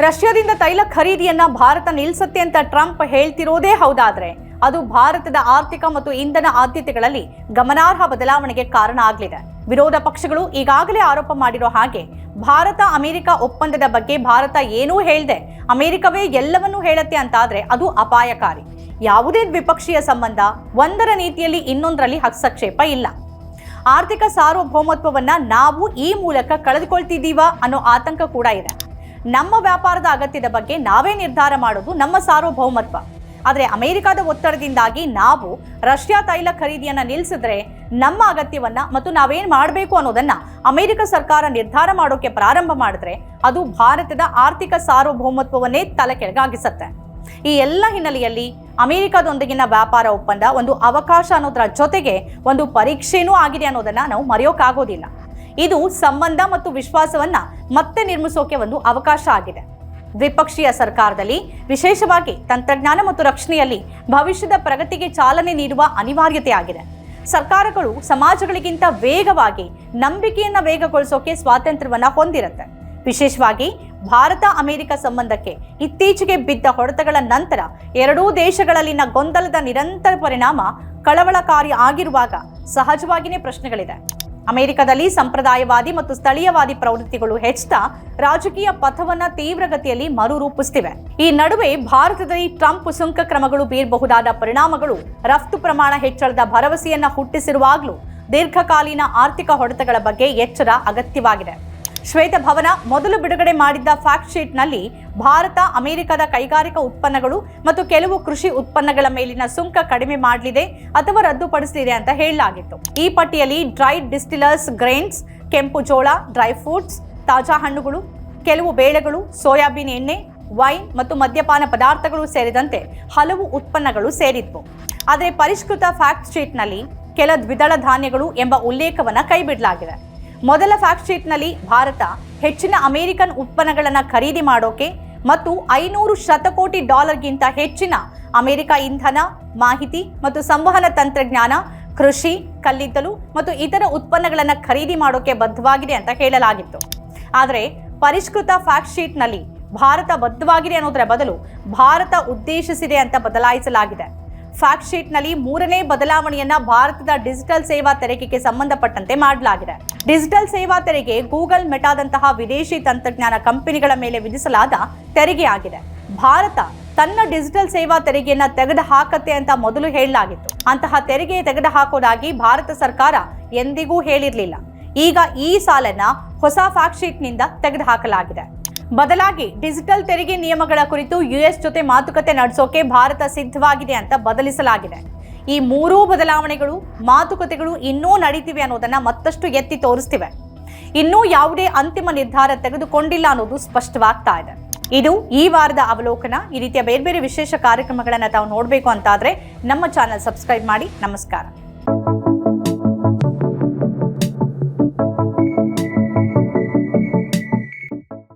ರಷ್ಯಾದಿಂದ ತೈಲ ಖರೀದಿಯನ್ನ ಭಾರತ ನಿಲ್ಲಿಸುತ್ತೆ ಅಂತ ಟ್ರಂಪ್ ಹೇಳ್ತಿರೋದೇ ಹೌದಾದ್ರೆ ಅದು ಭಾರತದ ಆರ್ಥಿಕ ಮತ್ತು ಇಂಧನ ಆದ್ಯತೆಗಳಲ್ಲಿ ಗಮನಾರ್ಹ ಬದಲಾವಣೆಗೆ ಕಾರಣ ಆಗಲಿದೆ. ವಿರೋಧ ಪಕ್ಷಗಳು ಈಗಾಗಲೇ ಆರೋಪ ಮಾಡಿರೋ ಹಾಗೆ ಭಾರತ, ಅಮೆರಿಕ ಒಪ್ಪಂದದ ಬಗ್ಗೆ ಭಾರತ ಏನೂ ಹೇಳ್ದೆ, ಅಮೆರಿಕವೇ ಎಲ್ಲವನ್ನೂ ಹೇಳತ್ತೆ ಅಂತಾದ್ರೆ ಅದು ಅಪಾಯಕಾರಿ. ಯಾವುದೇ ದ್ವಿಪಕ್ಷೀಯ ಸಂಬಂಧ ಒಂದರ ನೀತಿಯಲ್ಲಿ ಇನ್ನೊಂದರಲ್ಲಿ ಹಸ್ತಕ್ಷೇಪ ಇಲ್ಲ. ಆರ್ಥಿಕ ಸಾರ್ವಭೌಮತ್ವವನ್ನ ನಾವು ಈ ಮೂಲಕ ಕಳೆದುಕೊಳ್ತಿದ್ದೀವಾ ಅನ್ನೋ ಆತಂಕ ಕೂಡ ಇದೆ. ನಮ್ಮ ವ್ಯಾಪಾರದ ಅಗತ್ಯದ ಬಗ್ಗೆ ನಾವೇ ನಿರ್ಧಾರ ಮಾಡೋದು ನಮ್ಮ ಸಾರ್ವಭೌಮತ್ವ. ಆದರೆ ಅಮೆರಿಕದ ಒತ್ತಡದಿಂದಾಗಿ ನಾವು ರಷ್ಯಾ ತೈಲ ಖರೀದಿಯನ್ನು ನಿಲ್ಲಿಸಿದ್ರೆ ನಮ್ಮ ಅಗತ್ಯವನ್ನು ಮತ್ತು ನಾವೇನು ಮಾಡಬೇಕು ಅನ್ನೋದನ್ನ ಅಮೆರಿಕ ಸರ್ಕಾರ ನಿರ್ಧಾರ ಮಾಡೋಕೆ ಪ್ರಾರಂಭ ಮಾಡಿದ್ರೆ ಅದು ಭಾರತದ ಆರ್ಥಿಕ ಸಾರ್ವಭೌಮತ್ವವನ್ನೇ ತಲೆ ಕೆಳಗಾಗಿಸುತ್ತೆ. ಈ ಎಲ್ಲ ಹಿನ್ನೆಲೆಯಲ್ಲಿ ಅಮೆರಿಕದೊಂದಿಗಿನ ವ್ಯಾಪಾರ ಒಪ್ಪಂದ ಒಂದು ಅವಕಾಶ ಅನ್ನೋದರ ಜೊತೆಗೆ ಒಂದು ಪರೀಕ್ಷೆನೂ ಆಗಿದೆ ಅನ್ನೋದನ್ನ ನಾವು ಮರೆಯೋಕ್ಕಾಗೋದಿಲ್ಲ ಇದು ಸಂಬಂಧ ಮತ್ತು ವಿಶ್ವಾಸವನ್ನ ಮತ್ತೆ ನಿರ್ಮಿಸೋಕೆ ಒಂದು ಅವಕಾಶ ಆಗಿದೆ. ದ್ವಿಪಕ್ಷೀಯ ಸರ್ಕಾರದಲ್ಲಿ ವಿಶೇಷವಾಗಿ ತಂತ್ರಜ್ಞಾನ ಮತ್ತು ರಕ್ಷಣೆಯಲ್ಲಿ ಭವಿಷ್ಯದ ಪ್ರಗತಿಗೆ ಚಾಲನೆ ನೀಡುವ ಅನಿವಾರ್ಯತೆ ಆಗಿದೆ ಸರ್ಕಾರಗಳು ಸಮಾಜಗಳಿಗಿಂತ ವೇಗವಾಗಿ ನಂಬಿಕೆಯನ್ನ ವೇಗಗೊಳಿಸೋಕೆ ಸ್ವಾತಂತ್ರ್ಯವನ್ನ ಹೊಂದಿರುತ್ತೆ. ವಿಶೇಷವಾಗಿ ಭಾರತ ಅಮೆರಿಕ ಸಂಬಂಧಕ್ಕೆ ಇತ್ತೀಚೆಗೆ ಬಿದ್ದ ಹೊಡೆತಗಳ ನಂತರ ಎರಡೂ ದೇಶಗಳಲ್ಲಿನ ಗೊಂದಲದ ನಿರಂತರ ಪರಿಣಾಮ ಕಳವಳಕಾರಿ ಆಗಿರುವಾಗ ಸಹಜವಾಗಿಯೇ ಪ್ರಶ್ನೆಗಳಿದೆ. ಅಮೆರಿಕದಲ್ಲಿ ಸಂಪ್ರದಾಯವಾದಿ ಮತ್ತು ಸ್ಥಳೀಯವಾದಿ ಪ್ರವೃತ್ತಿಗಳು ಹೆಚ್ಚುತ್ತಾ ರಾಜಕೀಯ ಪಥವನ್ನ ತೀವ್ರಗತಿಯಲ್ಲಿ ಮರುರೂಪಿಸುತ್ತಿವೆ ಈ ನಡುವೆ ಭಾರತದಲ್ಲಿ ಟ್ರಂಪ್ ಸುಂಕ ಕ್ರಮಗಳು ಬೀರಬಹುದಾದ ಪರಿಣಾಮಗಳು ರಫ್ತು ಪ್ರಮಾಣ ಹೆಚ್ಚಳದ ಭರವಸೆಯನ್ನ ಹುಟ್ಟಿಸಿರುವಾಗಲೂ ದೀರ್ಘಕಾಲೀನ ಆರ್ಥಿಕ ಹೊಡೆತಗಳ ಬಗ್ಗೆ ಎಚ್ಚರ ಅಗತ್ಯವಾಗಿದೆ. ಶ್ವೇತಭವನ ಮೊದಲು ಬಿಡುಗಡೆ ಮಾಡಿದ್ದ ಫ್ಯಾಕ್ಟ್ ಶೀಟ್ನಲ್ಲಿ ಭಾರತ, ಅಮೆರಿಕದ ಕೈಗಾರಿಕಾ ಉತ್ಪನ್ನಗಳು ಮತ್ತು ಕೆಲವು ಕೃಷಿ ಉತ್ಪನ್ನಗಳ ಮೇಲಿನ ಸುಂಕ ಕಡಿಮೆ ಮಾಡಲಿದೆ ಅಥವಾ ರದ್ದುಪಡಿಸಲಿದೆ ಅಂತ ಹೇಳಲಾಗಿತ್ತು. ಈ ಪಟ್ಟಿಯಲ್ಲಿ ಡ್ರೈ ಡಿಸ್ಟಿಲರ್ಸ್ ಗ್ರೈನ್ಸ್ ಕೆಂಪು ಜೋಳ ಡ್ರೈ ಫ್ರೂಟ್ಸ್ ತಾಜಾ ಹಣ್ಣುಗಳು, ಕೆಲವು ಬೇಳೆಗಳು, ಸೋಯಾಬೀನ್ ಎಣ್ಣೆ ವೈನ್ ಮತ್ತು ಮದ್ಯಪಾನ ಪದಾರ್ಥಗಳು ಸೇರಿದಂತೆ ಹಲವು ಉತ್ಪನ್ನಗಳು ಸೇರಿದ್ವು ಆದರೆ ಪರಿಷ್ಕೃತ ಫ್ಯಾಕ್ಟ್ ಶೀಟ್ನಲ್ಲಿ ಕೆಲ ದ್ವಿದಳ ಧಾನ್ಯಗಳು ಎಂಬ ಉಲ್ಲೇಖವನ್ನು ಕೈಬಿಡಲಾಗಿದೆ. ಮೊದಲ ಫ್ಯಾಕ್ಟ್ ಶೀಟ್ನಲ್ಲಿ ಭಾರತ ಹೆಚ್ಚಿನ ಅಮೆರಿಕನ್ ಉತ್ಪನ್ನಗಳನ್ನು ಖರೀದಿ ಮಾಡೋಕೆ ಮತ್ತು ಐನೂರು ಶತಕೋಟಿ ಡಾಲರ್ಗಿಂತ ಹೆಚ್ಚಿನ ಅಮೆರಿಕ ಇಂಧನ, ಮಾಹಿತಿ ಮತ್ತು ಸಂವಹನ ತಂತ್ರಜ್ಞಾನ, ಕೃಷಿ, ಕಲ್ಲಿದ್ದಲು ಮತ್ತು ಇತರ ಉತ್ಪನ್ನಗಳನ್ನು ಖರೀದಿ ಮಾಡೋಕೆ ಬದ್ಧವಾಗಿದೆ ಅಂತ ಹೇಳಲಾಗಿತ್ತು. ಆದರೆ ಪರಿಷ್ಕೃತ ಫ್ಯಾಕ್ಟ್ ಶೀಟ್ನಲ್ಲಿ ಭಾರತ ಬದ್ಧವಾಗಿದೆ ಅನ್ನೋದರ ಬದಲು ಭಾರತ ಉದ್ದೇಶಿಸಿದೆ ಅಂತ ಬದಲಾಯಿಸಲಾಗಿದೆ. ಫ್ಯಾಕ್ಟ್ ಶೀಟ್ನಲ್ಲಿ ಮೂರನೇ ಬದಲಾವಣೆಯನ್ನ ಭಾರತದ ಡಿಜಿಟಲ್ ಸೇವಾ ತೆರಿಗೆಗೆ ಸಂಬಂಧಪಟ್ಟಂತೆ ಮಾಡಲಾಗಿದೆ. ಡಿಜಿಟಲ್ ಸೇವಾ ತೆರಿಗೆ ಗೂಗಲ್ ಮೆಟಾದಂತಹ ವಿದೇಶಿ ತಂತ್ರಜ್ಞಾನ ಕಂಪನಿಗಳ ಮೇಲೆ ವಿಧಿಸಲಾದ ತೆರಿಗೆಯಾಗಿದೆ. ಭಾರತ ತನ್ನ ಡಿಜಿಟಲ್ ಸೇವಾ ತೆರಿಗೆಯನ್ನ ತೆಗೆದು ಹಾಕತ್ತೆ ಅಂತ ಮೊದಲು ಹೇಳಲಾಗಿತ್ತು. ಅಂತಹ ತೆರಿಗೆ ತೆಗೆದು ಹಾಕೋದಾಗಿ ಭಾರತ ಸರ್ಕಾರ ಎಂದಿಗೂ ಹೇಳಿರಲಿಲ್ಲ. ಈಗ ಈ ಸಾಲನ್ನ ಹೊಸ ಫ್ಯಾಕ್ಟ್ ಶೀಟ್ನಿಂದ ತೆಗೆದುಹಾಕಲಾಗಿದೆ. ಬದಲಾಗಿ ಡಿಜಿಟಲ್ ತೆರಿಗೆ ನಿಯಮಗಳ ಕುರಿತು ಯುಎಸ್ ಜೊತೆ ಮಾತುಕತೆ ನಡೆಸೋಕೆ ಭಾರತ ಸಿದ್ಧವಾಗಿದೆ ಅಂತ ಬದಲಿಸಲಾಗಿದೆ. ಈ ಮೂರೂ ಬದಲಾವಣೆಗಳು, ಮಾತುಕತೆಗಳು ಇನ್ನೂ ನಡೀತಿವೆ ಅನ್ನೋದನ್ನ ಮತ್ತಷ್ಟು ಎತ್ತಿ ತೋರಿಸ್ತಿವೆ. ಇನ್ನೂ ಯಾವುದೇ ಅಂತಿಮ ನಿರ್ಧಾರ ತೆಗೆದುಕೊಂಡಿಲ್ಲ ಅನ್ನೋದು ಸ್ಪಷ್ಟವಾಗ್ತಾ ಇದೆ. ಇದು ಈ ವಾರದ ಅವಲೋಕನ. ಈ ರೀತಿಯ ಬೇರೆ ಬೇರೆ ವಿಶೇಷ ಕಾರ್ಯಕ್ರಮಗಳನ್ನು ತಾವು ನೋಡಬೇಕು ಅಂತಾದ್ರೆ ನಮ್ಮ ಚಾನಲ್ ಸಬ್ಸ್ಕ್ರೈಬ್ ಮಾಡಿ. ನಮಸ್ಕಾರ.